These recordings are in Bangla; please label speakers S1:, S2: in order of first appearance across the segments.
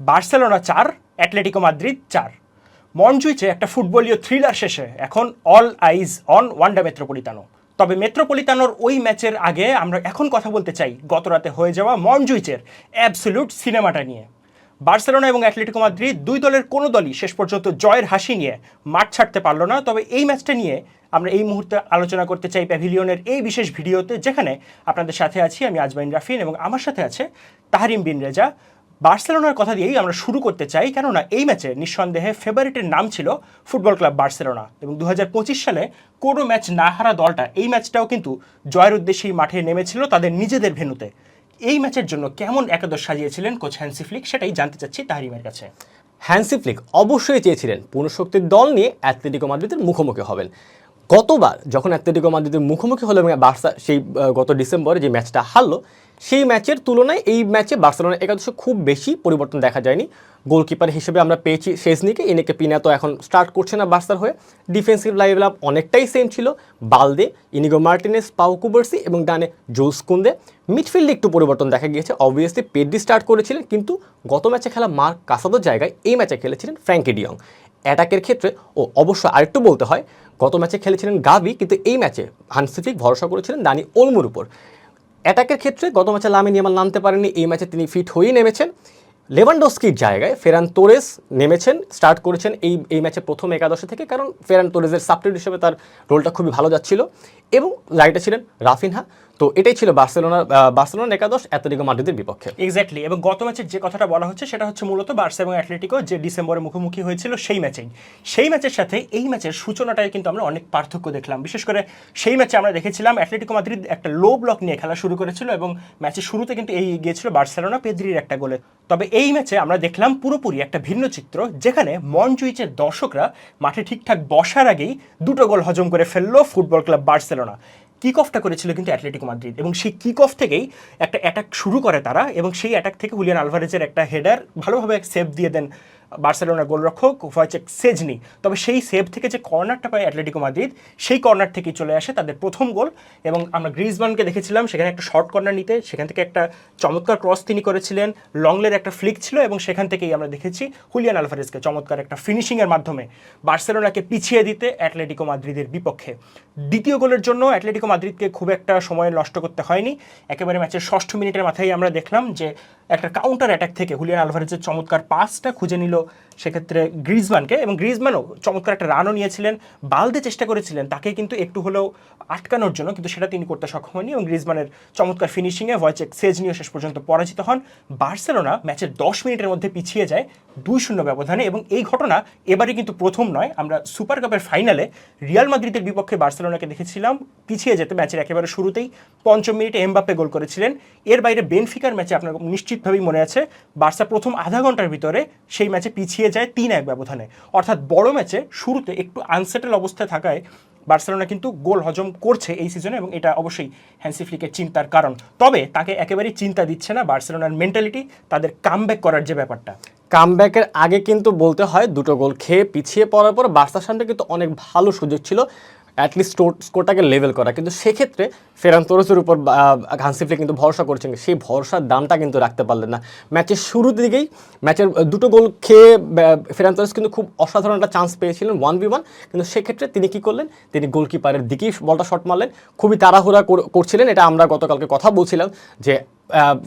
S1: বার্সেলোনা চার, অ্যাটলেটিকো মাদ্রিদ চার। মন মনজুইচে একটা ফুটবলীয় থ্রিলার শেষে, এখন all eyes on Wanda Metropolitano তবে মেট্রোপলিতানোর ওই ম্যাচের আগে আমরা এখন কথা বলতে চাই গত রাতে হয়ে যাওয়া মনজুইচের অ্যাবসলিউট সিনেমাটা নিয়ে। বার্সেলোনা এবং অ্যাটলেটিকো মাদ্রিদ দুই দলের কোনো দলই শেষ পর্যন্ত জয়ের হাসি নিয়ে মাঠ ছাড়তে পারল না। তবে এই ম্যাচটা নিয়ে আমরা এই মুহূর্তে আলোচনা করতে চাই প্যাভিলিয়নের এই বিশেষ ভিডিওতে, যেখানে আপনাদের সাথে আছি আমি আজমাইন রাফিন এবং আমার সাথে আছে তাহারিম বিন রেজা। বার্সেলোনার কথা দিয়েই আমরা শুরু করতে চাই, কেননা এই ম্যাচে নিঃসন্দেহে ফেভারিটের নাম ছিল ফুটবল ক্লাব বার্সেলোনা। এবং দু হাজার পঁচিশ সালে কোনো ম্যাচ না হারা দলটা এই ম্যাচটাও কিন্তু জয়ের উদ্দেশ্যেই মাঠে নেমেছিল তাদের নিজেদের ভেন্যুতে। এই ম্যাচের জন্য কেমন একাদশ সাজিয়েছিলেন কোচ হ্যান্সি ফ্লিক সেটাই জানতে চাচ্ছি তাহারিমের কাছে।
S2: হ্যান্সি ফ্লিক অবশ্যই চেয়েছিলেন পূর্ণশক্তির দল নিয়ে অ্যাথলেটিকো মাদ্রিদের মুখোমুখি হবেন। গতবার যখন অ্যাথলেটিকো মাদ্রিদের মুখোমুখি হলো এবং বার্সা সেই গত ডিসেম্বরে যে ম্যাচটা হারলো, সেই ম্যাচের তুলনায় এই ম্যাচে বার্সেলোনার একাদশে খুব বেশি পরিবর্তন দেখা যায়নি। গোলকিপার হিসেবে আমরা পেয়েছি শেজনিকে এনেকে পিনা তো এখন স্টার্ট করছে না বার্সার হয়ে। ডিফেন্সিভ লাইভ আপ অনেকটাই সেম ছিল। Balde, Inigo Martinez Pau Cubarsi এবং ডানে জোস কুন্দে। মিডফিল্ডে একটু পরিবর্তন দেখা গিয়েছে। অবভিয়াসলি পেডি স্টার্ট করেছিলেন, কিন্তু গত ম্যাচে খেলা মার্ক কাসাদোর জায়গায় এই ম্যাচে খেলেছিলেন ফ্র্যাঙ্কি ডিয়ং অ্যাটাকের ক্ষেত্রে, ও অবশ্য আরেকটু বলতে হয়, গত ম্যাচে খেলেছিলেন গাবি কিন্তু এই ম্যাচে হানসিফিক ভরসা করেছিলেন দানি ওলমুর উপর। অ্যাটাকের ক্ষেত্রে গত ম্যাচে লামিন ইয়ামাল নামতে পারেননি, এই ম্যাচে তিনি ফিট হয়েই নেমেছেন। লেভানডস্কির জায়গায় ফেরান তোরেস নেমেছেন, স্টার্ট করেছেন এই এই ম্যাচে প্রথম একাদশে থেকে, কারণ ফেরান তোরেসের সাবস্টিটিউট হিসেবে তার রোলটা খুবই ভালো যাচ্ছিল। এবং রাইটে ছিলেন রাফিনহা। তো এটাই ছিল বার্সেলোনা বার্সেলোনার একাদশ অ্যাথলেটিকো মাদ্রিদের বিপক্ষে।
S1: এক্স্যাক্টলি এবং গত ম্যাচের যে কথাটা বলা হচ্ছে, সেটা হচ্ছে মূলত বার্সা এবং অ্যাটলেটিকো যে ডিসেম্বরে মুখোমুখি হয়েছিল সেই ম্যাচেই। সেই ম্যাচের সাথে এই ম্যাচের সূচনাটাই কিন্তু আমরা অনেক পার্থক্য দেখলাম। বিশেষ করে সেই ম্যাচে আমরা দেখেছিলাম অ্যাটলেটিকো মাদ্রিদ একটা লো ব্লক নিয়ে খেলা শুরু করেছিল এবং ম্যাচের শুরুতে কিন্তু এই গিয়েছিল বার্সেলোনা, পেদ্রির একটা গোলে। তবে এই ম্যাচে আমরা দেখলাম পুরোপুরি একটা ভিন্ন চিত্র, যেখানে মনজুইচের দর্শকরা মাঠে ঠিকঠাক বসার আগেই দুটো গোল হজম করে ফেলল ফুটবল ক্লাব বার্সেলোনা। কিক অফটা করেছিল কিন্তু অ্যাটলেটিকো মাদ্রিদ এবং সেই কিক অফ থেকেই একটা অ্যাটাক শুরু করে তারা এবং সেই অ্যাটাক থেকে হুলিয়ান আলভারেজের একটা হেডার ভালোভাবে সেভ দিয়ে দেন বার্সেলোনার গোলরক্ষক ভয়চেক সেজনি। তবে সেই সেভ থেকে যে কর্নারটা পায় অ্যাটলেটিকো মাদ্রিদ, সেই কর্নার থেকেই চলে আসে তাদের প্রথম গোল। এবং আমরা গ্রিজমানকে দেখেছিলাম, সেখানে একটা শর্ট কর্নার নিতে, সেখান থেকে একটা চমৎকার ক্রস তিনি করেছিলেন। লংলের একটা ফ্লিক ছিল এবং সেখান থেকেই আমরা দেখেছি হুলিয়ান আলভারেজকে চমৎকার একটা ফিনিশিংয়ের মাধ্যমে বার্সেলোনাকে পিছিয়ে দিতে অ্যাটলেটিকো মাদ্রিদের বিপক্ষে। দ্বিতীয় গোলের জন্য অ্যাটলেটিকো মাদ্রিদকে খুব একটা সময় নষ্ট করতে হয়নি। একেবারে ম্যাচের ষষ্ঠ মিনিটের মাথায় আমরা দেখলাম যে একটা কাউন্টার অ্যাটাক থেকে হুলিয়ান আলভারেজের চমৎকার পাসটা খুঁজে নিল। সেক্ষেত্রে গ্রিজমানকে এবং গ্রিজমানও চমৎকার একটা রানও নিয়েছিলেন, বালদে চেষ্টা করেছিলেন, তাকে কিন্তু একটু হলেও আটকানোর জন্য, কিন্তু সেটা তিনি করতে সক্ষম হয়নি এবং গ্রিজমানের চমৎকার ফিনিশিংয়ে ভয়চেক সেজ নিয়ে শেষ পর্যন্ত পরাজিত হন। বার্সেলোনা ম্যাচের দশ মিনিটের মধ্যে পিছিয়ে যায় দুই শূন্য ব্যবধানে এবং এই ঘটনা এবারে কিন্তু প্রথম নয়। আমরা সুপার কাপের ফাইনালে রিয়াল মাদ্রিদের বিপক্ষে বার্সেলোনাকে দেখেছিলাম, পিছিয়ে যেতে ম্যাচের একেবারে শুরুতেই পঞ্চম মিনিটে এমবাপ্পে গোল করেছিলেন। এর বাইরে বেনফিকার ম্যাচে আপনার নিশ্চিতভাবেই মনে আছে, বার্সা প্রথম আধা ঘণ্টার ভিতরে সেই ম্যাচে পিছিয়ে যায় তিন এক ব্যবধানে। অর্থাৎ বড় ম্যাচে শুরুতে একটু আনসেটেল অবস্থায় থাকায় বার্সেলোনা কিন্তু গোল হজম করছে এই সিজনে এবং এটা অবশ্যই হ্যান্সি ফ্লিকের চিন্তার কারণ। তবে তাকে একেবারেই চিন্তা দিচ্ছে না বার্সেলোনার মেন্টালিটি তাদের কামব্যাক করার যে ব্যাপারটা।
S2: কামব্যাকের আগে কিন্তু বলতে হয় দুটো গোল খেয়ে পিছিয়ে পড়ার পর বার্সার সামনে কিন্তু অনেক ভালো সুযোগ ছিল। অ্যাটলিস্ট স্কোরটাকে লেভেল করা। কিন্তু সেক্ষেত্রে ফেরান তোরসের উপর ঘানসিফলে কিন্তু ভরসা করছেন সেই ভরসার দামটা কিন্তু রাখতে পারলেন না। ম্যাচের শুরুর দিকেই, ম্যাচের দুটো গোল খেয়ে ফেরান তোরস কিন্তু খুব অসাধারণ একটা চান্স পেয়েছিলেন ওয়ান বি ওয়ান কিন্তু সেক্ষেত্রে তিনি কি করলেন? তিনি গোলকিপারের দিকেই বলটা শট মারলেন। খুবই তাড়াহুড়া কর- করছিলেন। এটা আমরা গতকালকে কথা বলছিলাম যে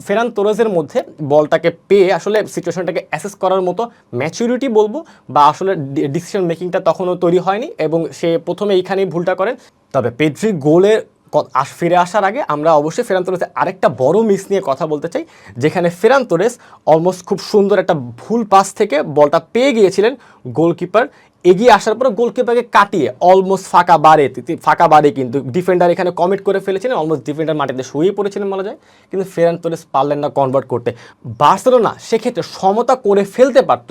S2: ফেরান তোরেজের মধ্যে বলটাকে পেয়ে আসলে সিচুয়েশনটাকে অ্যাসেস করার মতো ম্যাচুরিটি বলব বা আসলে ডিসিশন মেকিংটা তখনও তৈরি হয়নি এবং সে প্রথমে এইখানেই ভুলটা করেন। তবে পেড্রি গোলের ফিরে আসার আগে আমরা অবশ্যই ফেরান তোরেসের আরেকটা বড় মিস নিয়ে কথা বলতে চাই, যেখানে ফেরান তোরেস অলমোস্ট খুব সুন্দর একটা ভুল পাস থেকে বলটা পেয়ে গিয়েছিলেন গোলকিপার এগিয়ে আসার পর গোলকিপারকে কাটিয়ে অলমোস্ট ফাঁকা বারে ফাঁকা বারে কিন্তু ডিফেন্ডার এখানে কমিট করে ফেলেছিলেন অলমোস্ট ডিফেন্ডার মাটিতে শুয়ে পড়েছিলেন বলা যায় কিন্তু ফেরান তোরেস পারলেন না কনভার্ট করতে। বার্সেলোনা সেক্ষেত্রে সমতা করে ফেলতে পারত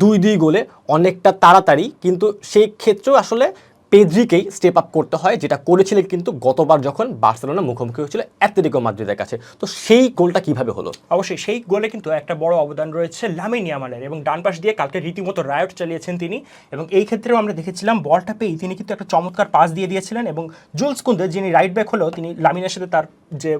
S2: দুই দুই গোলে অনেকটা তাড়াতাড়ি, কিন্তু সেই ক্ষেত্রেও আসলে পেদ্রিকেই স্টেপ আপ করতে হয় যেটা করেছিলেন কিন্তু গতবার যখন বার্সেলোনা মুখোমুখি হয়েছিল অ্যাথলেটিকো মাদ্রিদের কাছে। তো সেই গোলটা কীভাবে হলো?
S1: অবশ্যই সেই গোলে কিন্তু একটা বড় অবদান রয়েছে লামিন ইয়ামালের এবং ডান পাশ দিয়ে কালকে রীতিমতো রায়ট চালিয়েছেন তিনি এবং এই ক্ষেত্রেও আমরা দেখেছিলাম বলটা পেয়েই তিনি কিন্তু একটা চমৎকার পাস দিয়ে দিয়েছিলেন এবং জুলস কুন্দে যিনি রাইট ব্যাক হলেও তিনি লামিনের সাথে তার যে।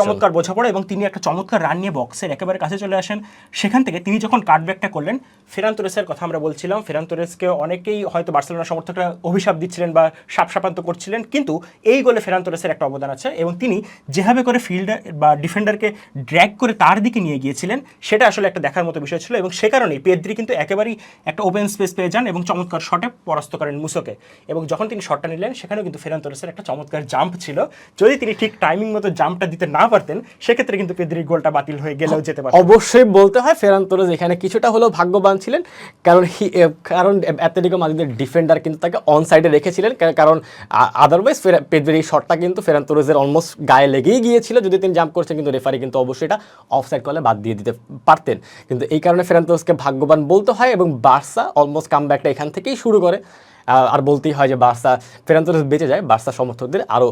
S1: চমৎকার বোঝাপড়া এবং তিনি একটা চমৎকার রান নিয়ে বক্সের একেবারে কাছে চলে আসেন। সেখান থেকে তিনি যখন কাটব্যাকটা করলেন ফেরান তোরেসের কথা আমরা বলছিলাম। ফেরান তোরেসকে অনেকেই হয়তো বার্সেলোনা সমর্থকরা অভিশাপ দিচ্ছিলেন বা সাপসাপান্ত করছিলেন, কিন্তু এই গোলে ফেরান তোরেসের একটা অবদান আছে এবং তিনি যেভাবে করে ফিল্ডার বা ডিফেন্ডারকে ড্র্যাগ করে তার দিকে নিয়ে গিয়েছিলেন, সেটা আসলে একটা দেখার মতো বিষয় ছিল এবং সে কারণেই পেদ্রি কিন্তু একেবারেই একটা ওপেন স্পেস পেয়ে যান এবং চমৎকার শটে পরাস্ত করেন মুসোকে। এবং যখন তিনি শটটা নিলেন, সেখানেও কিন্তু ফেরান তোরেসের একটা চমৎকার জাম্প ছিল। যদি তিনি ঠিক টাইমিং মতো জাম্পটা দিতে না পারতেন, সেক্ষেত্রে কিন্তু পেদ্রির গোলটা বাতিল হয়ে গেলেও যেতে পারত
S2: অবশ্যই বলতে হয় ফেরান তোরেজ এখানে কিছুটা হলেও ভাগ্যবান ছিলেন। কারণ কারণ অ্যাথলেটিকো মাদ্রিদের ডিফেন্ডার কিন্তু তাকে অন সাইডে রেখেছিলেন কারণ আদারওয়াইজ পেদবের এই শটটা কিন্তু ফেরান তোরেজের অলমোস্ট গায়ে লেগেই গিয়েছিল। যদি তিনি জাম্প করছেন, কিন্তু রেফারি কিন্তু অবশ্যই এটা অফ সাইড করলে বাদ দিয়ে দিতে পারতেন। কিন্তু এই কারণে ফেরান তোরেজকে ভাগ্যবান বলতে হয় এবং বার্সা অলমোস্ট কামব্যাকটা এখান থেকেই শুরু করে। আর বলতেই হয় যে বার্সা ফেরান তোরেজ বেঁচে যায়, বার্সা সমর্থকদের আরও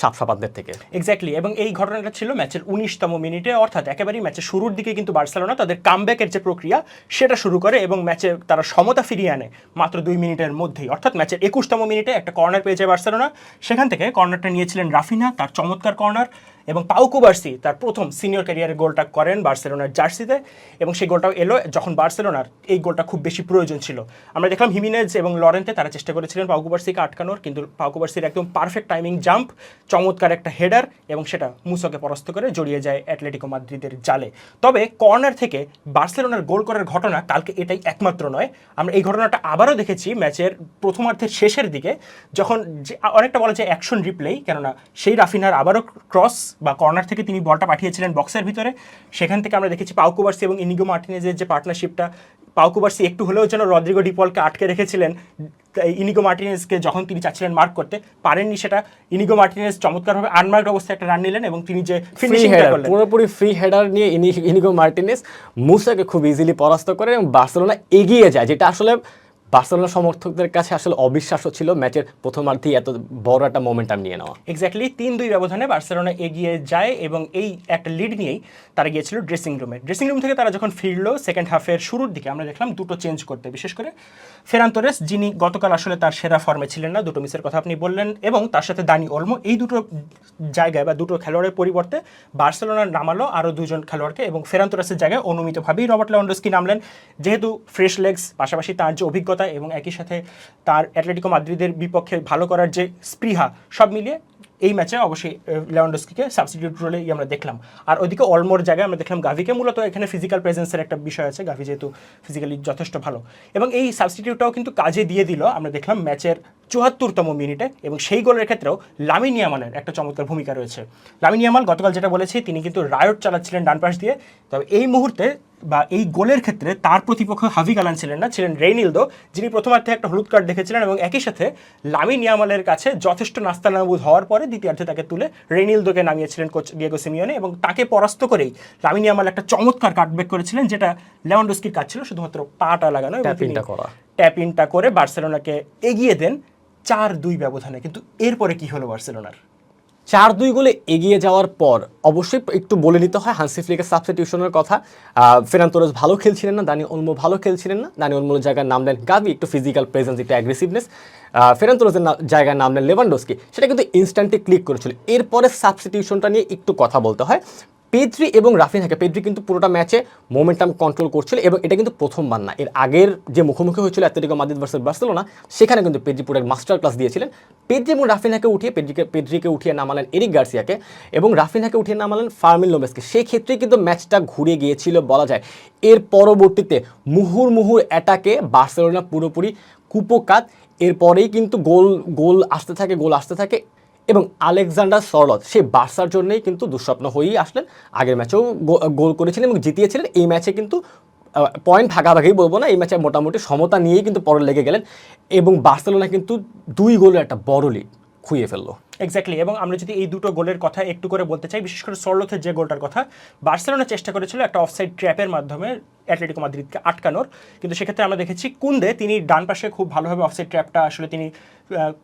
S2: সাপ সাপাতদের থেকে।
S1: এক্স্যাক্টলি এবং এই ঘটনাটা ছিল ম্যাচের উনিশতম মিনিটে, অর্থাৎ একেবারেই ম্যাচের শুরুর দিকে কিন্তু বার্সেলোনা তাদের কামব্যাকের যে প্রক্রিয়া, সেটা শুরু করে এবং ম্যাচে তারা সমতা ফিরিয়ে আনে মাত্র দুই মিনিটের মধ্যেই। অর্থাৎ ম্যাচের একুশতম মিনিটে একটা কর্নার পেয়ে যায় বার্সেলোনা। সেখান থেকে কর্নারটা নিয়েছিলেন রাফিনা, তার চমৎকার কর্নার এবং পাউকু বার্সি তার প্রথম সিনিয়র ক্যারিয়ারে গোলটা করেন বার্সেলোনার জার্সিতে এবং সেই গোলটাও এলো যখন বার্সেলোনার এই গোলটা খুব বেশি প্রয়োজন ছিল। আমরা দেখলাম হিমিনেজ এবং লরেন্তে তারা চেষ্টা করেছিলেন পাউকু বার্সিকে আটকানোর, কিন্তু পাউকু বার্সির একদম পারফেক্ট টাইমিং জাম্প চমৎকার একটা হেডার এবং সেটা মুসোকে পরাস্ত করে জড়িয়ে যায় অ্যাটলেটিকো মাদ্রিদের জালে। তবে কর্নার থেকে বার্সেলোনার গোল করার ঘটনা কালকে এটাই একমাত্র নয়। আমরা এই ঘটনাটা আবারও দেখেছি ম্যাচের প্রথমার্ধের শেষের দিকে, যখন অনেকটা বলা যায় অ্যাকশন রিপ্লেই কেননা সেই রাফিনার আবারও ক্রস বা কর্নার থেকে তিনি বলটা পাঠিয়েছিলেন বক্সের ভিতরে। সেখান থেকে আমরা দেখেছি পাউকুবার্সি এবং ইনিগো মার্টিনেজের যে পার্টনারশিপটা পাউকুবার্সি একটু হলেও যেন রদ্রিগো ডিপলকে আটকে রেখেছিলেন ইনিগো মার্টিনেজকে যখন তিনি চাচ্ছিলেন মার্ক করতে পারেননি সেটা। ইনিগো মার্টিনেজ চমৎকারভাবে আনমার্ক অবস্থায় একটা রান নিলেন এবং তিনি যে ফিনিশিংটা
S2: হেডার
S1: করলেন।
S2: পুরোপুরি ফ্রি হেডার নিয়ে ইনি- ইনিগো মার্টিনেস মুসাকে খুব ইজিলি পরাস্ত করে এবং বার্সেলোনা এগিয়ে যায় যেটা আসলে বার্সেলোনা সমর্থকদের কাছে আসলে অবিশ্বাস্য ছিল ম্যাচের প্রথমার্ধেই এত বড় একটা মোমেন্টাম নিয়ে নেওয়া।
S1: এক্স্যাক্টলি তিন দুই ব্যবধানে বার্সেলোনা এগিয়ে যায় এবং এই একটা লিড নিয়েই তারা গিয়েছিল ড্রেসিং রুমে ড্রেসিং রুম থেকে তারা যখন ফিরলো সেকেন্ড হাফের শুরুর দিকে, আমরা দেখলাম দুটো চেঞ্জ করতে, বিশেষ করে ফেরান তোরেস যিনি গতকাল আসলে তার সেরা ফর্মে ছিলেন না, দুটো মিসের কথা আপনি বললেন, এবং তার সাথে দানি ওলমো এই দুটো জায়গায় বা দুটো খেলোয়াড়ের পরিবর্তে বার্সেলোনার নামালো আরও দুজন খেলোয়াড়কে এবং ফেরান তোরেসের জায়গায় অনুমিতভাবেই রবার্ট লেওয়ান্ডোস্কি নামলেন। যেহেতু ফ্রেশ লেগস পাশাপাশি তার যে অভিজ্ঞতা এবং একই সাথে তার অ্যাটলেটিকো মাদ্রিদের বিপক্ষে ভালো করার যে স্পৃহা, সব মিলিয়ে এই ম্যাচে অবশ্যই লেওয়ান্ডোস্কিকে সাবস্টিটিউট রোলেই আমরা দেখলাম। আর ওইদিকে অলমোর জায়গায় আমরা দেখলাম গাভিকে। মূলত এখানে ফিজিক্যাল প্রেজেন্সের একটা বিষয় আছে। গাভি যেহেতু ফিজিক্যালি যথেষ্ট ভালো। এবং এই সাবস্টিটিউটটাও কিন্তু কাজে দিয়ে দিল। আমরা দেখলাম ম্যাচের চুয়াত্তরতম মিনিটে এবং সেই গোলের ক্ষেত্রেও লামিন ইয়ামালের একটা চমৎকার ভূমিকা রয়েছে। লামিনিয়ামাল গতকাল যেটা বলেছি, তিনি কিন্তু রায়ট চালাচ্ছিলেন ডান পাশ দিয়ে। তবে এই মুহূর্তে বা এই গোলের ক্ষেত্রে তার প্রতিপক্ষ হাভি গালান ছিলেন না ছিলেন রেইনিলদো যিনি প্রথমার্ধে একটা হলুদ কার্ড দেখেছিলেন এবং একই সাথে লামিন ইয়ামালের কাছে যথেষ্ট নাস্তানাবুদ হওয়ার পরে দ্বিতীয়ার্ধে তাকে তুলে রেইনিলদোকে নামিয়েছিলেন কোচ ডিয়েগো সিমিওনে এবং তাকে পরাস্ত করেই লামিন ইয়ামাল একটা চমৎকার কাটব্যাক করেছিলেন যেটা লেওয়ান্ডোস্কির কাজ ছিল শুধুমাত্র পাটা লাগানো। ট্যাপ ইনটা করে বার্সেলোনাকে এগিয়ে দেন চার দুই ব্যবধানে কিন্তু এরপরে কি হলো বার্সেলোনার
S2: চার দুই গোলে এগিয়ে যাওয়ার পর অবশ্যই একটু বলে নিতে হয় হানসি ফ্লিকের সাবস্টিটিউশনের কথা। আহ, ফেরান তোরেস ভালো খেলছিলেন না দানি অলমো ভালো খেলছিলেন না। দানি অলমোর জায়গায় নাম দেন গাভি একটু ফিজিক্যাল প্রেজেন্স একটু অ্যাগ্রেসিভনেস ফেরান তোরেসের না- জায়গায় নামলেন লেভানডোস্কি। সেটা কিন্তু ইনস্ট্যান্টলি ক্লিক করেছিল। এরপরে সাবস্টিটিউশনটা নিয়ে একটু কথা বলতে হয়। পেদ্রি এবং রাফিনহাকে পেদ্রি কিন্তু পুরোটা ম্যাচে মোমেন্টাম কন্ট্রোল করছিল এবং এটা কিন্তু প্রথমবার না। এর আগের যে মুখোমুখি হয়েছিল অ্যাথলেটিকো মাদ্রিদ ভার্সেস বার্সেলোনা সেখানে কিন্তু পেদ্রি পুরো মাস্টার ক্লাস দিয়েছিলেন। পেদ্রি এবং রাফিনহাকে উঠিয়ে পেদ্রিকে পেদ্রিকে উঠিয়ে নামালেন এরিক গার্সিয়াকে এবং রাফিনহাকে উঠিয়ে নামালেন ফার্মিন লোমেসকে সেই ক্ষেত্রে কিন্তু ম্যাচটা ঘুরে গিয়েছিল বলা যায়। এর পরবর্তীতে মুহুর মুহুর অ্যাটাকে বার্সেলোনা পুরোপুরি কুপোকাত। এরপরেই কিন্তু গোল গোল আসতে থাকে, গোল আসতে থাকে। এবং আলেকজান্ডার সরলত সেই বার্সার জন্যই কিন্তু দুঃস্বপ্ন হয়েই আসলেন। আগের ম্যাচেও গোল করেছিলেন এবং জিতিয়েছিলেন। এই ম্যাচে কিন্তু পয়েন্ট ভাগাভাগি বলব না, এই ম্যাচে মোটামুটি সমতা নিয়েই কিন্তু পরে লেগে গেলেন এবং বার্সেলোনা কিন্তু দুই গোলের একটা বড় লিড খুঁয়ে ফেলল।
S1: এক্স্যাক্টলি এবং আমরা যদি এই দুটো গোলের কথা একটু করে বলতে চাই, বিশেষ করে সরলথের যে গোলটার কথা, বার্সেলোনা চেষ্টা করেছিল একটা অফসাইড ট্র্যাপের মাধ্যমে অ্যাটলেটিকো মাদ্রিদকে আটকানোর, কিন্তু সেক্ষেত্রে আমরা দেখেছি কুন্দে তিনি ডান পাশে খুব ভালোভাবে অফসাইড ট্র্যাপটা আসলে তিনি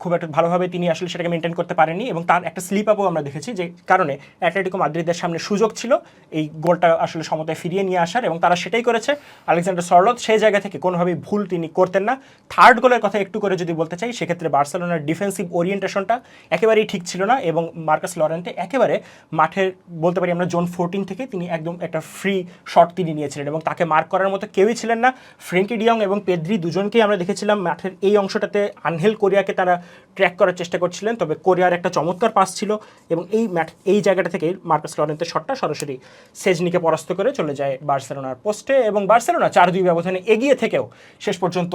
S1: খুব একটা ভালোভাবে তিনি আসলে সেটাকে মেনটেন করতে পারেননি, এবং তার একটা স্লিপ আপও আমরা দেখেছি যে কারণে অ্যাটলেটিকো মাদ্রিদের সামনে সুযোগ ছিল এই গোলটা আসলে সমতায় ফিরিয়ে নিয়ে আসার, এবং তারা সেটাই করেছে। আলেকজান্ডার সরলত সেই জায়গা থেকে কোনোভাবেই ভুল তিনি করতেন না। থার্ড গোলের কথা একটু করে যদি বলতে চাই, সেক্ষেত্রে বার্সেলোনার ডিফেন্সিভ ওরিয়েন্টেশনটা একেবারেই ঠিক ছিল না এবং মার্কাস লরেন্টে একেবারে মাঠের, বলতে পারি আমরা জোন ফোরটিন থেকে তিনি একদম একটা ফ্রি শট তিনি নিয়েছিলেন এবং তাকে মার্ক করার মতো কেউই ছিলেন না। ফ্রেঙ্কি ডিয়ং এবং পেদ্রি দুজনকেই আমরা দেখেছিলাম মাঠের এই অংশটাতে আনহেল কোরিয়াকে তারা ট্র্যাক করার চেষ্টা করছিলেন, তবে কোরিয়ার একটা চমৎকার পাস ছিল এবং এই ম্যাট, এই জায়গাটা থেকে মার্কাস লরেন্টের শটটা সরাসরি সেজনিকে পরাস্ত করে চলে যায় বার্সেলোনার পোস্টে এবং বার্সেলোনা চার দুই ব্যবধানে এগিয়ে থেকেও শেষ পর্যন্ত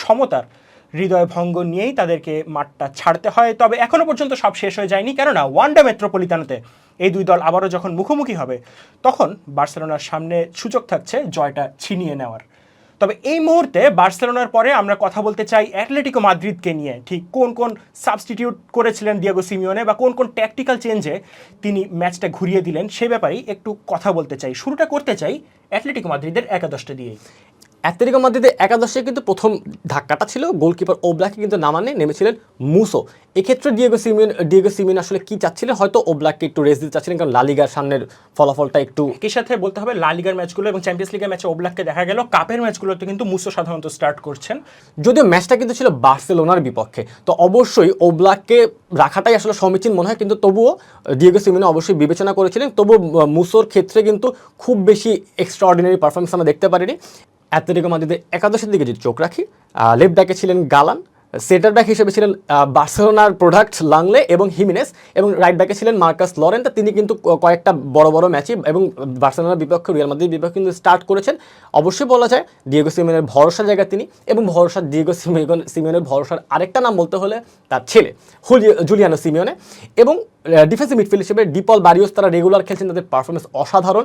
S1: সমতার হৃদয় ভঙ্গ নিয়েই তাদেরকে মাঠটা ছাড়তে হয়। তবে এখনও পর্যন্ত সব শেষ হয়ে যায়নি। কেননা ওয়ানডা মেট্রোপলিটানোতে এই দুই দল আবারও যখন মুখোমুখি হবে, তখন বার্সেলোনার সামনে সুযোগ থাকছে জয়টা ছিনিয়ে নেওয়ার। তবে এই মুহূর্তে বার্সেলোনার পরে আমরা কথা বলতে চাই অ্যাটলেটিকো মাদ্রিদকে নিয়ে। ঠিক কোন কোন সাবস্টিটিউট করেছিলেন দিয়াগো সিমিওনে বা কোন কোন ট্যাকটিক্যাল চেঞ্জে তিনি ম্যাচটা ঘুরিয়ে দিলেন, সে ব্যাপারেই একটু কথা বলতে চাই। শুরুটা করতে চাই অ্যাটলেটিকো মাদ্রিদের একাদশটা দিয়েই।
S2: অ্যাথলেটিকো মাদ্রিদের একাদশে কিন্তু প্রথম ধাক্কাটা ছিল। গোলকিপার ওবলাকে কিন্তু নামানে নেমেছিলেন মুসো। এক্ষেত্রে ডিয়েগো সিমিন ডিয়েগো সিমিন আসলে কি চাচ্ছিলেন হয়তো ওবলাককে একটু রেস্ট দিতে চাচ্ছিলেন কারণ লালিগার সামনের ফলাফলটা একটু
S1: একই সাথে বলতে হবে লালিগার ম্যাচগুলো এবং চ্যাম্পিয়ন্স লিগের ম্যাচে ওবলাককে দেখা গেল। কাপের ম্যাচগুলোতে কিন্তু মুসো সাধারণত স্টার্ট করছেন।
S2: যদিও ম্যাচটা কিন্তু ছিল বার্সেলোনার বিপক্ষে তো অবশ্যই ওবলাককে রাখাটাই আসলে সমীচীন মনে হয়। কিন্তু তবুও ডিয়েগো সিমিনো অবশ্যই বিবেচনা করেছিলেন। তবুও মুসোর ক্ষেত্রে কিন্তু খুব বেশি এক্সট্রা অর্ডিনারি পারফরমেন্স আমরা দেখতে পারিনি। অ্যাথলেটিকো মাদ্রিদের একাদশের দিকে যদি চোখ রাখি লেফট ব্যাকে ছিলেন গালান সেন্টার ব্যাক হিসেবে ছিলেন বার্সেলোনার প্রোডাক্ট লাংলে এবং হিমিনেস, এবং রাইট ব্যাকে ছিলেন মার্কাস লরেন্টা তিনি কিন্তু কয়েকটা বড় বড় ম্যাচে এবং বার্সেলোনার বিপক্ষে, রিয়াল মাদ্রিদ বিপক্ষে কিন্তু স্টার্ট করেছেন। অবশ্যই বলা যায় ডিয়েগো সিমিনের ভরসা জায়গা তিনি এবং ভরসা ডিয়েগো সিমিয়ন সিমিয়নের ভরসার আরেকটা নাম বলতে হলে তার ছেলে হুলিও জুলিয়ানো সিমিয়নে এবং ডিফেন্সিভ মিডফিল্ড হিসেবে ডিপল বারিওস তারা রেগুলার খেলছেন, তাদের পারফরমেন্স অসাধারণ।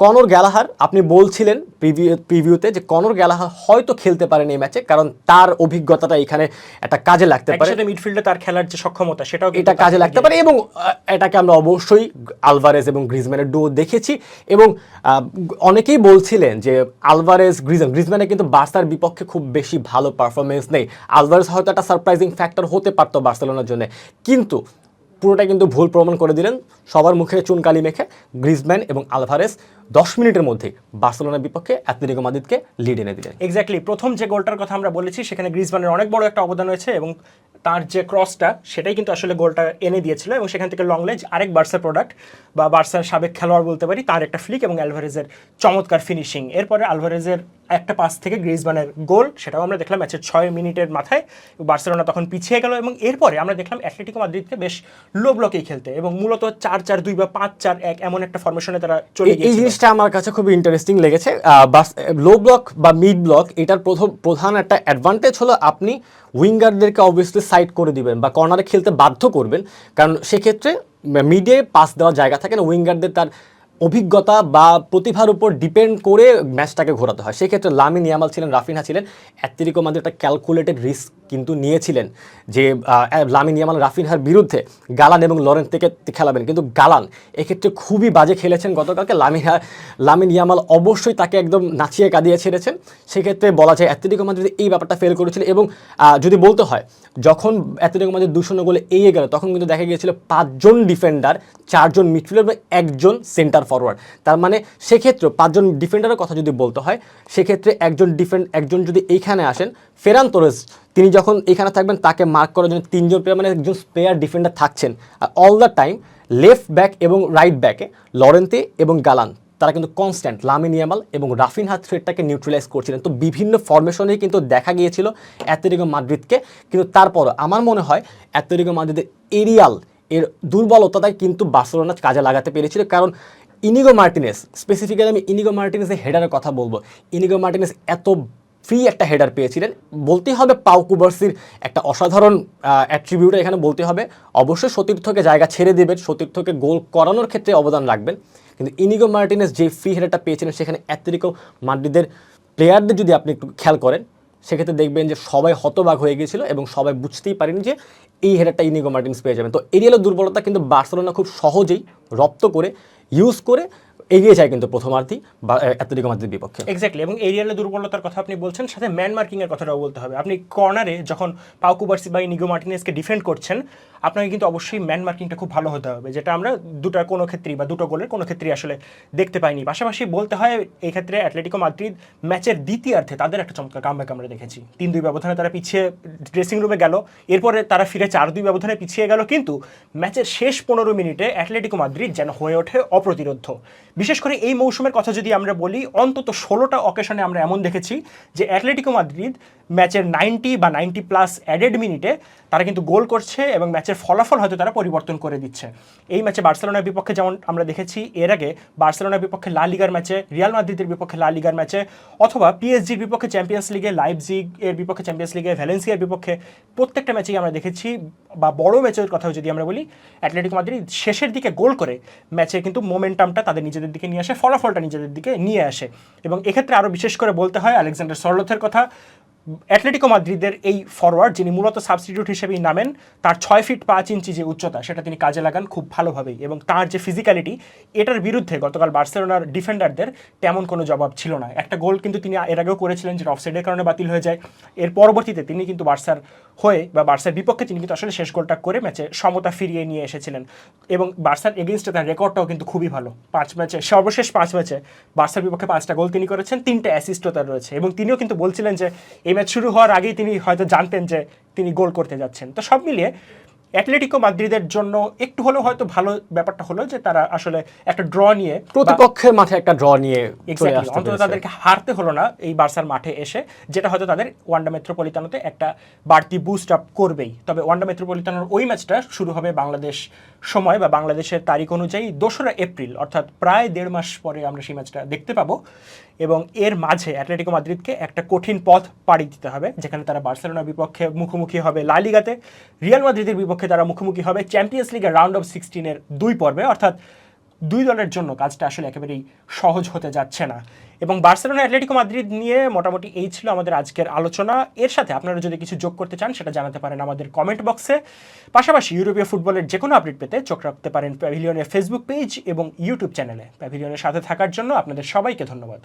S2: কনর গ্যালাহার আপনি বলছিলেন প্রিভিউ প্রিভিউতে যে কনর গ্যালাহার হয়তো খেলতে পারেন এই ম্যাচে কারণ তার অভিজ্ঞতাটা এখানে একটা কাজে লাগতে পারে।
S1: মিডফিল্ডে তার খেলার যে সক্ষমতা সেটাও
S2: এটা কাজে লাগতে পারে এবং এটাকে আমরা অবশ্যই আলভারেজ এবং গ্রিজম্যানের ডো দেখেছি এবং অনেকেই বলছিলেন যে আলভারেজ গ্রিজম গ্রিজম্যানের কিন্তু বার্সার বিপক্ষে খুব বেশি ভালো পারফরমেন্স নেই। আলভারেজ হয়তো একটা সারপ্রাইজিং ফ্যাক্টর হতে পারতো বার্সেলোনার জন্য। কিন্তু পুরোটা কিন্তু ভুল প্রমাণ করে দিলেন। সবার মুখে চুনকালি মেখে গ্রিজম্যান এবং আলভারেজ দশ মিনিটের মধ্যে বার্সেলোনার বিপক্ষে অ্যাথলেটিকো মাদ্রিদকে লিড এনে দিলেন।
S1: এক্স্যাক্টলি প্রথম যে গোলটার কথা আমরা বলেছি, সেখানে গ্রিজমানের অনেক বড় একটা অবদান রয়েছে এবং তার যে ক্রসটা সেটাই কিন্তু আসলে গোলটা এনে দিয়েছিল এবং সেখান থেকে লং লেজ আরেক বার্সার প্রোডাক্ট বা বার্সার সাবেক খেলোয়াড় বলতে পারি, তার একটা ফ্লিক এবং অ্যালভারেজের চমৎকার ফিনিশিং এরপরে আলভারেজের একটা পাস থেকে গ্রিজমানের গোল সেটাও আমরা দেখলাম ম্যাচের ছয় মিনিটের মাথায়। বার্সেলোনা তখন পিছিয়ে গেল এবং এরপরে আমরা দেখলাম অ্যাথলেটিকো মাদ্রিদকে বেশ লো ব্লকেই খেলতে এবং মূলত চার চার দুই বা পাঁচ চার এক এমন একটা ফরমেশনে তারা চলে
S2: এই- এই জিনিসটা আমার কাছে খুবই ইন্টারেস্টিং লেগেছে। লো ব্লক বা মিড ব্লক এটার প্রথম প্রধান একটা অ্যাডভান্টেজ হলো আপনি উইঙ্গারদেরকে অবভিয়াসলি সাইড করে দিবেন বা কর্নারে খেলতে বাধ্য করবেন। কারণ সেক্ষেত্রে মিডে পাস দেওয়ার জায়গা থাকে না উইঙ্গারদের তার অভিজ্ঞতা বা প্রতিভার উপর ডিপেন্ড করে ম্যাচটাকে ঘোরাতে হয়। সেক্ষেত্রে লামিন ইয়ামাল ছিলেন রাফিনহা ছিলেন অ্যাত্রিকো মাদের একটা ক্যালকুলেটেড রিস্ক কিন্তু নিয়েছিলেন যে আহ, লামিন ইয়ামাল রাফিনহার বিরুদ্ধে গালান এবং লরেন্স থেকে খেলাবেন। কিন্তু গালান এক্ষেত্রে খুবই বাজে খেলেছেন গতকালকে। লামিন লামিন ইয়ামাল অবশ্যই তাকে একদম নাচিয়ে কাঁদিয়ে ছেড়েছেন। সেক্ষেত্রে বলা যায় অ্যাথলেটিকো মাদ্রিদ এই ব্যাপারটা ফেল করেছিল এবং যদি বলতে হয় যখন অ্যাথলেটিকো মাদ্রিদ দুশো গোলে এগিয়ে গেল তখন কিন্তু দেখা গিয়েছিল পাঁচজন ডিফেন্ডার চারজন মিডফিল্ডার এবং একজন সেন্টার ফরওয়ার্ড তার মানে সেক্ষেত্রে পাঁচজন ডিফেন্ডারের কথা যদি বলতে হয়, সেক্ষেত্রে একজন ডিফেন্ড একজন যদি এইখানে আসেন, ফেরান তোরেস, তিনি যখন এখানে থাকবেন, তাকে মার্ক করার জন্য তিনজন প্লেয়ার মানে একজন স্পেয়ার ডিফেন্ডার থাকছেন। আর all the time left back এবং রাইট ব্যাকে লরেন্তে এবং গালান তারা কিন্তু কনস্ট্যান্ট লামিন ইয়ামাল এবং রাফিন হাত থ্রেডটাকে নিউট্রালাইজ করছিলেন। তো বিভিন্ন ফরমেশনেই কিন্তু দেখা গিয়েছিল অ্যাথলেটিকো মাদ্রিদকে। কিন্তু তারপর আমার মনে হয় অ্যাথলেটিকো মাদ্রিদের এরিয়াল এর দুর্বলতাটাই কিন্তু বার্সেলোনা কাজে লাগাতে পেরেছিল। কারণ ইনিগো মার্টিনেস স্পেসিফিক্যালি আমি ইনিগো মার্টিনেসের হেডারের কথা বলব। ইনিগো মার্টিনেস এত ফ্রি একটা হেডার পেয়েছিলেন, বলতেই হবে পাউ কুবার্সির একটা অসাধারণ অ্যাট্রিবিউট এখানে বলতে হবে। অবশ্যই সতীর্থকে জায়গা ছেড়ে দেবেন, সতীর্থকে গোল করানোর ক্ষেত্রে অবদান রাখবেন। কিন্তু ইনিগো মার্টিনেস যে ফ্রি হেডারটা পেয়েছিলেন, সেখানে অ্যাথলেটিকো মাদ্রিদের প্লেয়ারদের যদি আপনি একটু খেয়াল করেন, সেক্ষেত্রে দেখবেন যে সবাই হতবাক হয়ে গিয়েছিল এবং সবাই বুঝতেই পারেনি যে এই হেডারটা ইনিগো মার্টিন্স পেয়ে যাবেন। তো এরিয়ালের দুর্বলতা, কিন্তু বার্সেলোনা খুব সহজেই রপ্ত করে ইউজ করে এগিয়ে যায় কিন্তু প্রথমার্ধেই বা অ্যাথলেটিকো মাদ্রিদের বিপক্ষে।
S1: এক্স্যাক্টলি এবং এরিয়ালে দুর্বলতার কথা আপনি বলছেন, সাথে ম্যান মার্কিং এর কথাটাও বলতে হবে। আপনি কর্নারে যখন পাউকুবার্সি বা নিগো মার্টিনেসকে ডিফেন্ড করছেন, আপনাকে কিন্তু অবশ্যই ম্যান মার্কিংটা খুব ভালো হতে হবে, যেটা আমরা দুটা কোনো ক্ষেত্রেই বা দুটো গোলের কোনো ক্ষেত্রেই আসলে দেখতে পাইনি। পাশাপাশি বলতে হয় এই ক্ষেত্রে অ্যাটলেটিকো মাদ্রিদ ম্যাচের দ্বিতীয়ার্ধে তাদের একটা চমৎকার কামব্যাক আমরা দেখেছি। তিন দুই ব্যবধানে তারা পিছিয়ে ড্রেসিং রুমে গেল, এরপরে তারা ফিরে চার দুই ব্যবধানে পিছিয়ে গেল, কিন্তু ম্যাচের শেষ পনেরো মিনিটে অ্যাটলেটিকো মাদ্রিদ যেন হয়ে ওঠে অপ্রতিরোধ্য বিশেষ করে এই মৌসুমের কথা যদি আমরা বলি, অন্তত ষোলোটা অকেশনে আমরা এমন দেখেছি যে অ্যাটলেটিকো মাদ্রিদ ম্যাচের নাইনটি বা নাইনটি প্লাস অ্যাডেড মিনিটে তারা কিন্তু গোল করছে এবং ম্যাচের ফলাফল হয়তো তারা পরিবর্তন করে দিচ্ছে। এই ম্যাচে বার্সেলোনার বিপক্ষে যেমন আমরা দেখেছি, এর আগে বার্সেলোনার বিপক্ষে লা লিগার ম্যাচে রিয়াল মাদ্রিদের বিপক্ষে লা লিগার ম্যাচে অথবা পিএসজির বিপক্ষে চ্যাম্পিয়ন্স লিগে লাইভজিগ এর বিপক্ষে চ্যাম্পিয়ন্স লিগে ভ্যালেন্সিয়ার বিপক্ষে প্রত্যেকটা ম্যাচেই আমরা দেখেছি বা বড় ম্যাচের কথাও যদি আমরা বলি অ্যাটলেটিকো মাদ্রিদ শেষের দিকে গোল করে ম্যাচে কিন্তু মোমেন্টামটা তাদের নিজেদের দিকে নিয়ে আসে, ফলাফলটা নিজেদের দিকে নিয়ে আসে। এবং এক্ষেত্রে আরও বিশেষ করে বলতে হয় আলেকজান্ডার সরলথের কথা। অ্যাটলেটিকো মাদ্রিদের এই ফরওয়ার্ড যিনি মূলত সাবস্টিটিউট হিসেবেই নামেন, তার ছয় ফিট পাঁচ ইঞ্চি যে উচ্চতা, সেটা তিনি কাজে লাগান খুব ভালোভাবেই। এবং তার যে ফিজিক্যালিটি এটার বিরুদ্ধে গতকাল বার্সেলোনার ডিফেন্ডারদের তেমন কোনো জবাব ছিল না। একটা গোল কিন্তু তিনি এর আগেও করেছিলেন, যেটা অফসাইডের কারণে বাতিল হয়ে যায়। এর পরবর্তীতে তিনি কিন্তু বার্সার হয়ে বা বার্সার বিপক্ষে তিনি কিন্তু আসলে শেষ গোলটা করে ম্যাচে সমতা ফিরিয়ে নিয়ে এসেছিলেন। এবং বার্সার এগেনস্টে তার রেকর্ডটাও কিন্তু খুবই ভালো। পাঁচ ম্যাচে, সর্বশেষ পাঁচ ম্যাচে বার্সার বিপক্ষে পাঁচটা গোল তিনি করেছেন, তিনটে অ্যাসিস্টও তার রয়েছে। এবং তিনিও কিন্তু বলছিলেন যে এই ম্যাচ শুরু হওয়ার আগেই তিনি হয়তো জানতেন যে তিনি গোল করতে যাচ্ছেন। তো সব মিলিয়ে অ্যাটলেটিকো মাদ্রিদের জন্য একটু হলেও হয়তো ভালো ব্যাপারটা হলো যে তারা আসলে একটা ড্র নিয়ে
S2: প্রতিপক্ষের মাঠে একটা ড্র নিয়ে
S1: অন্তত তাদেরকে হারতে হলো না এই বার্সার মাঠে এসে যেটা হয়তো তাদের ওয়ান্ডা মেট্রোপলিতানোতে একটা বাড়তি বুস্ট আপ করবেই। তবে ওয়ান্ডা মেট্রোপলিতানোর ওই ম্যাচটা শুরু হবে বাংলাদেশ সময় বা বাংলাদেশের তারিখ অনুযায়ী দোসরা এপ্রিল অর্থাৎ প্রায় দেড় মাস পরে আমরা সেই ম্যাচটা দেখতে পাবো। এবং এর মাঝে অ্যাটলেটিকো মাদ্রিদকে একটা কঠিন পথ পাড়ি দিতে হবে, যেখানে তারা বার্সেলোনার বিপক্ষে মুখোমুখি হবে লালিগাতে রিয়াল মাদ্রিদের বিপক্ষে তারা মুখোমুখি হবে চ্যাম্পিয়ন্স লিগের রাউন্ড অফ সিক্সটিনের দুই পর্বে, অর্থাৎ দুই দলের জন্য কাজটা আসলে একেবারেই সহজ হতে যাচ্ছে না। এবং বার্সেলোনা অ্যাটলেটিকো মাদ্রিদ নিয়ে মোটামুটি এই ছিল আমাদের আজকের আলোচনা। এর সাথে আপনারা যদি কিছু যোগ করতে চান, সেটা জানাতে পারেন আমাদের কমেন্ট বক্সে পাশাপাশি ইউরোপীয় ফুটবলের যে কোনো আপডেট পেতে চোখ রাখতে পারেন প্যাভিলিয়নের ফেসবুক পেজ এবং ইউটিউব চ্যানেলে প্যাভিলিয়নের সাথে থাকার জন্য আপনাদের সবাইকে ধন্যবাদ।